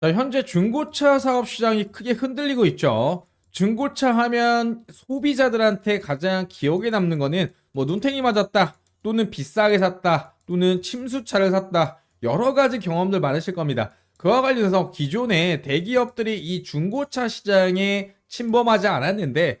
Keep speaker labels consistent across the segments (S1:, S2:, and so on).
S1: 자, 현재 중고차 사업 시장이 크게 흔들리고 있죠. 중고차 하면 소비자들한테 가장 기억에 남는 거는 뭐 눈탱이 맞았다, 또는 비싸게 샀다, 또는 침수차를 샀다, 여러 가지 경험들 많으실 겁니다. 그와 관련해서 기존에 대기업들이 이 중고차 시장에 침범하지 않았는데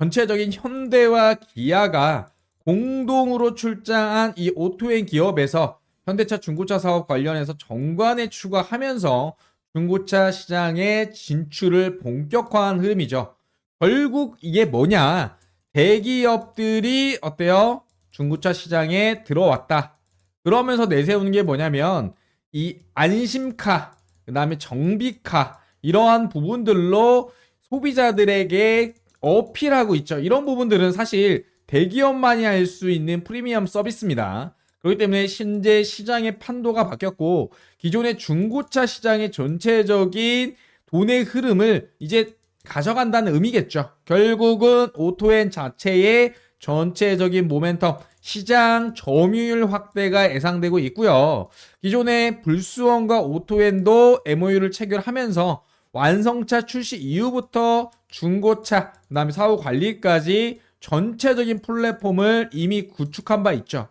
S1: 전체적인 현대와 기아가 공동으로 출장한 이 오토엔 기업에서 현대차 중고차 사업 관련해서 정관에 추가하면서 중고차 시장의 진출을 본격화한 흐름이죠. 결국 이게 뭐냐? 대기업들이 어때요? 중고차 시장에 들어왔다. 그러면서 내세우는 게 뭐냐면 이 안심카, 그다음에 정비카 이러한 부분들로 소비자들에게 어필하고 있죠. 이런 부분들은 사실 대기업만이 할 수 있는 프리미엄 서비스입니다. 그렇기 때문에 현재 시장의 판도가 바뀌었고 기존의 중고차 시장의 전체적인 돈의 흐름을 이제 가져간다는 의미겠죠. 결국은 오토엔 자체의 전체적인 모멘텀 시장 점유율 확대가 예상되고 있고요. 기존의 불수원과 오토엔도 MOU를 체결하면서 완성차 출시 이후부터 중고차, 그다음에 사후 관리까지 전체적인 플랫폼을 이미 구축한 바 있죠.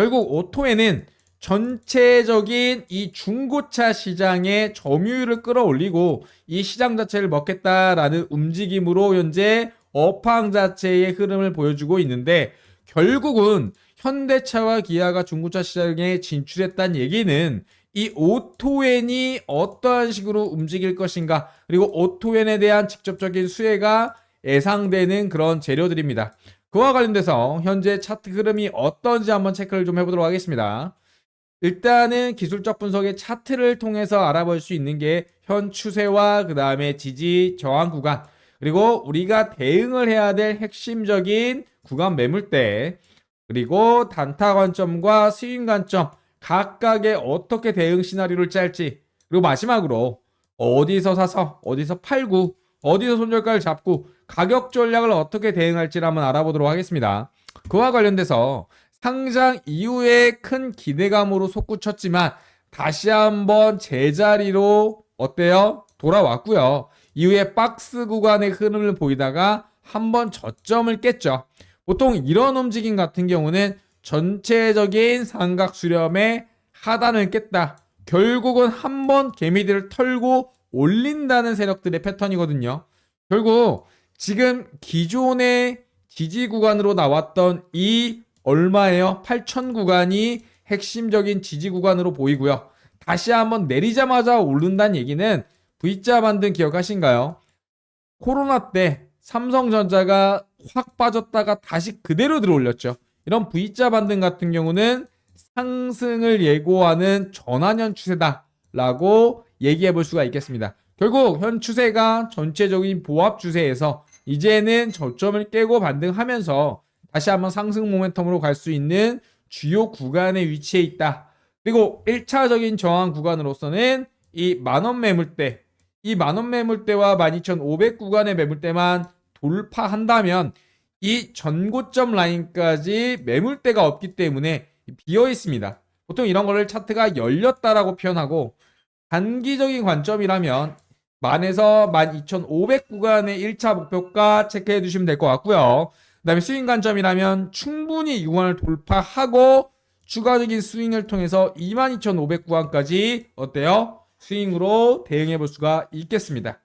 S1: 결국 오토에는 전체적인 이 중고차 시장의 점유율을 끌어올리고 이 시장 자체를 먹겠다라는 움직임으로 현재 업황 자체의 흐름을 보여주고 있는데 결국은 현대차와 기아가 중고차 시장에 진출했다는 얘기는 이 오토엔이 어떠한 식으로 움직일 것인가 그리고 오토엔에 대한 직접적인 수혜가 예상되는 그런 재료들입니다. 그와 관련돼서 현재 차트 흐름이 어떤지 한번 체크를 좀 해보도록 하겠습니다. 일단은 기술적 분석의 차트를 통해서 알아볼 수 있는 게 현 추세와 그 다음에 지지 저항 구간 그리고 우리가 대응을 해야 될 핵심적인 구간 매물대 그리고 단타 관점과 스윙 관점 각각의 어떻게 대응 시나리오를 짤지 그리고 마지막으로 어디서 사서 어디서 팔고 어디서 손절가를 잡고 가격 전략을 어떻게 대응할지를 한번 알아보도록 하겠습니다. 그와 관련돼서 상장 이후에 큰 기대감으로 솟구쳤지만 다시 한번 제자리로 어때요? 돌아왔고요. 이후에 박스 구간의 흐름을 보이다가 한번 저점을 깼죠. 보통 이런 움직임 같은 경우는 전체적인 삼각 수렴의 하단을 깼다. 결국은 한번 개미들을 털고 올린다는 세력들의 패턴이거든요. 결국 지금 기존의 지지 구간으로 나왔던 이 얼마예요? 8천 구간이 핵심적인 지지 구간으로 보이고요. 다시 한번 내리자마자 오른다는 얘기는 V자 반등 기억하신가요? 코로나 때 삼성전자가 확 빠졌다가 다시 그대로 들어올렸죠. 이런 V자 반등 같은 경우는 상승을 예고하는 전환현 추세다라고 얘기해 볼 수가 있겠습니다. 결국 현 추세가 전체적인 보합 추세에서 이제는 저점을 깨고 반등하면서 다시 한번 상승 모멘텀으로 갈 수 있는 주요 구간에 위치해 있다. 그리고 1차적인 저항 구간으로서는 이 만원 매물대, 이 만원 매물대와 12,500 구간의 매물대만 돌파한다면 이 전고점 라인까지 매물대가 없기 때문에 비어 있습니다. 보통 이런 거를 차트가 열렸다라고 표현하고 단기적인 관점이라면 만에서 12,500 구간의 1차 목표가 체크해 두시면 될 것 같고요. 그 다음에 스윙 관점이라면 충분히 6원을 돌파하고 추가적인 스윙을 통해서 22,500 구간까지 어때요? 스윙으로 대응해 볼 수가 있겠습니다.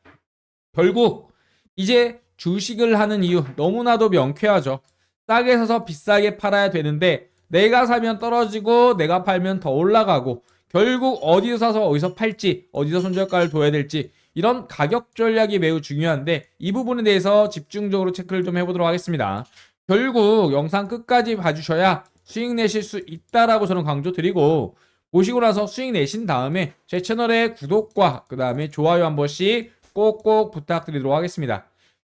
S1: 결국 이제 주식을 하는 이유 너무나도 명쾌하죠. 싸게 사서 비싸게 팔아야 되는데 내가 사면 떨어지고 내가 팔면 더 올라가고 결국 어디서 사서 어디서 팔지 어디서 손절가를 둬야 될지 이런 가격 전략이 매우 중요한데 이 부분에 대해서 집중적으로 체크를 좀 해보도록 하겠습니다. 결국 영상 끝까지 봐주셔야 수익 내실 수 있다라고 저는 강조드리고 보시고 나서 수익 내신 다음에 제 채널의 구독과 그 다음에 좋아요 한 번씩 꼭꼭 부탁드리도록 하겠습니다.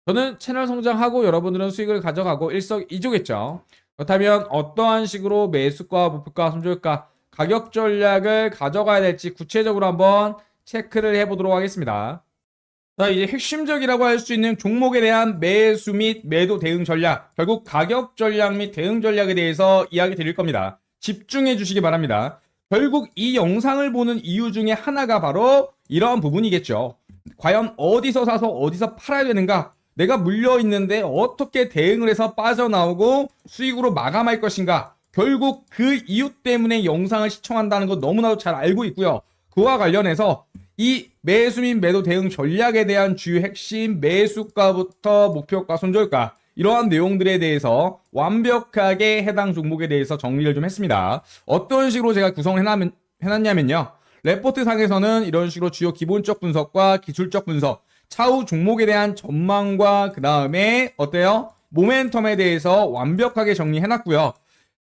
S1: 저는 채널 성장하고 여러분들은 수익을 가져가고 일석이조겠죠. 그렇다면 어떠한 식으로 매수가, 목표가, 손절가, 가격 전략을 가져가야 될지 구체적으로 한번 체크를 해보도록 하겠습니다. 자, 이제 핵심적이라고 할 수 있는 종목에 대한 매수 및 매도 대응 전략, 결국 가격 전략 및 대응 전략에 대해서 이야기 드릴 겁니다. 집중해 주시기 바랍니다. 결국 이 영상을 보는 이유 중에 하나가 바로 이러한 부분이겠죠. 과연 어디서 사서 어디서 팔아야 되는가? 내가 물려 있는데 어떻게 대응을 해서 빠져나오고 수익으로 마감할 것인가? 결국 그 이유 때문에 영상을 시청한다는 거 너무나도 잘 알고 있고요. 그와 관련해서 이 매수 및 매도 대응 전략에 대한 주요 핵심 매수가부터 목표가 손절가 이러한 내용들에 대해서 완벽하게 해당 종목에 대해서 정리를 좀 했습니다. 어떤 식으로 제가 구성을 해놨, 해놨냐면요. 레포트 상에서는 이런 식으로 주요 기본적 분석과 기술적 분석, 차후 종목에 대한 전망과 그 다음에 어때요? 모멘텀에 대해서 완벽하게 정리해놨고요.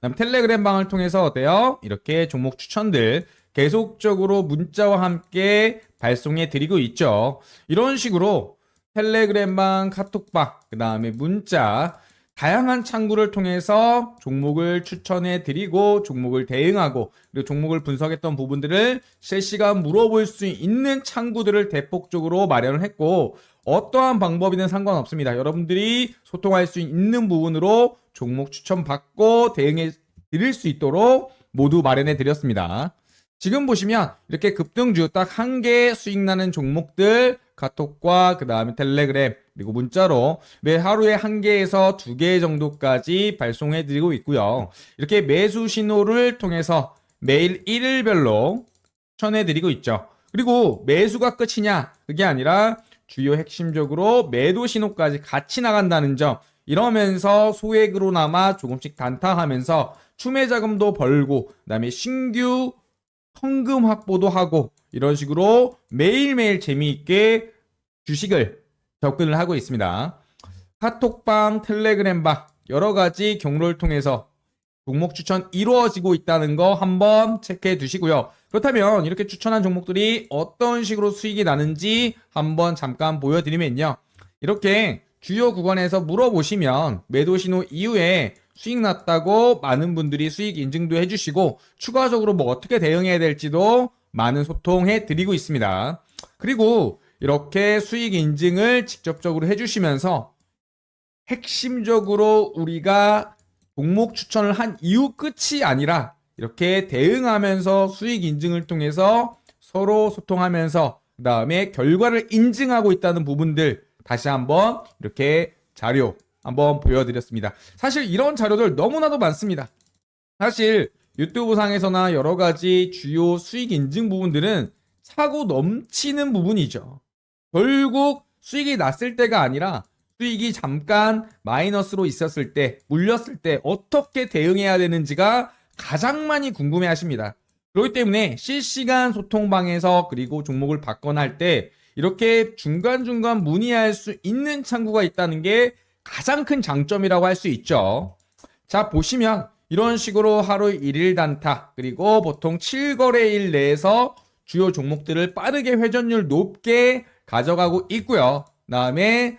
S1: 그 다음 텔레그램 방을 통해서 어때요? 이렇게 종목 추천들 계속적으로 문자와 함께 발송해 드리고 있죠. 이런 식으로 텔레그램방, 카톡방, 그 다음에 문자, 다양한 창구를 통해서 종목을 추천해 드리고 종목을 대응하고 그리고 종목을 분석했던 부분들을 실시간 물어볼 수 있는 창구들을 대폭적으로 마련을 했고 어떠한 방법이든 상관없습니다. 여러분들이 소통할 수 있는 부분으로 종목 추천 받고 대응해 드릴 수 있도록 모두 마련해 드렸습니다. 지금 보시면 이렇게 급등주 딱 한 개 수익 나는 종목들 카톡과 그 다음에 텔레그램 그리고 문자로 매 하루에 한 개에서 두 개 정도까지 발송해 드리고 있고요. 이렇게 매수 신호를 통해서 매일 일일별로 추천해 드리고 있죠. 그리고 매수가 끝이냐? 그게 아니라 주요 핵심적으로 매도 신호까지 같이 나간다는 점. 이러면서 소액으로나마 조금씩 단타하면서 추매 자금도 벌고 그다음에 신규 현금 확보도 하고 이런 식으로 매일매일 재미있게 주식을 접근을 하고 있습니다. 카톡방, 텔레그램방 여러 가지 경로를 통해서 종목 추천 이루어지고 있다는 거 한번 체크해 두시고요. 그렇다면 이렇게 추천한 종목들이 어떤 식으로 수익이 나는지 한번 잠깐 보여드리면요. 이렇게 주요 구간에서 물어보시면 매도 신호 이후에 수익 났다고 많은 분들이 수익 인증도 해주시고 추가적으로 뭐 어떻게 대응해야 될지도 많은 소통해 드리고 있습니다. 그리고 이렇게 수익 인증을 직접적으로 해주시면서 핵심적으로 우리가 종목 추천을 한 이후 끝이 아니라 이렇게 대응하면서 수익 인증을 통해서 서로 소통하면서 그 다음에 결과를 인증하고 있다는 부분들 다시 한번 이렇게 자료 한번 보여드렸습니다. 사실 이런 자료들 너무나도 많습니다. 사실 유튜브 상에서나 여러 가지 주요 수익 인증 부분들은 차고 넘치는 부분이죠. 결국 수익이 났을 때가 아니라 수익이 잠깐 마이너스로 있었을 때, 물렸을 때 어떻게 대응해야 되는지가 가장 많이 궁금해 하십니다. 그렇기 때문에 실시간 소통방에서 그리고 종목을 받거나 할 때 이렇게 중간중간 문의할 수 있는 창구가 있다는 게 가장 큰 장점이라고 할 수 있죠. 자, 보시면 이런 식으로 하루 1일 단타, 그리고 보통 7거래일 내에서 주요 종목들을 빠르게 회전율 높게 가져가고 있고요. 다음에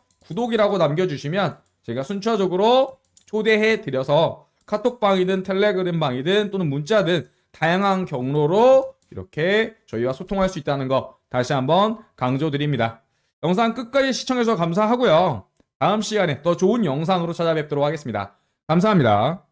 S1: 구독이라고 남겨주시면 제가 순차적으로 초대해 드려서 카톡방이든 텔레그램방이든 또는 문자든 다양한 경로로 이렇게 저희와 소통할 수 있다는 거 다시 한번 강조드립니다. 영상 끝까지 시청해주셔서 감사하고요. 다음 시간에 더 좋은 영상으로 찾아뵙도록 하겠습니다. 감사합니다.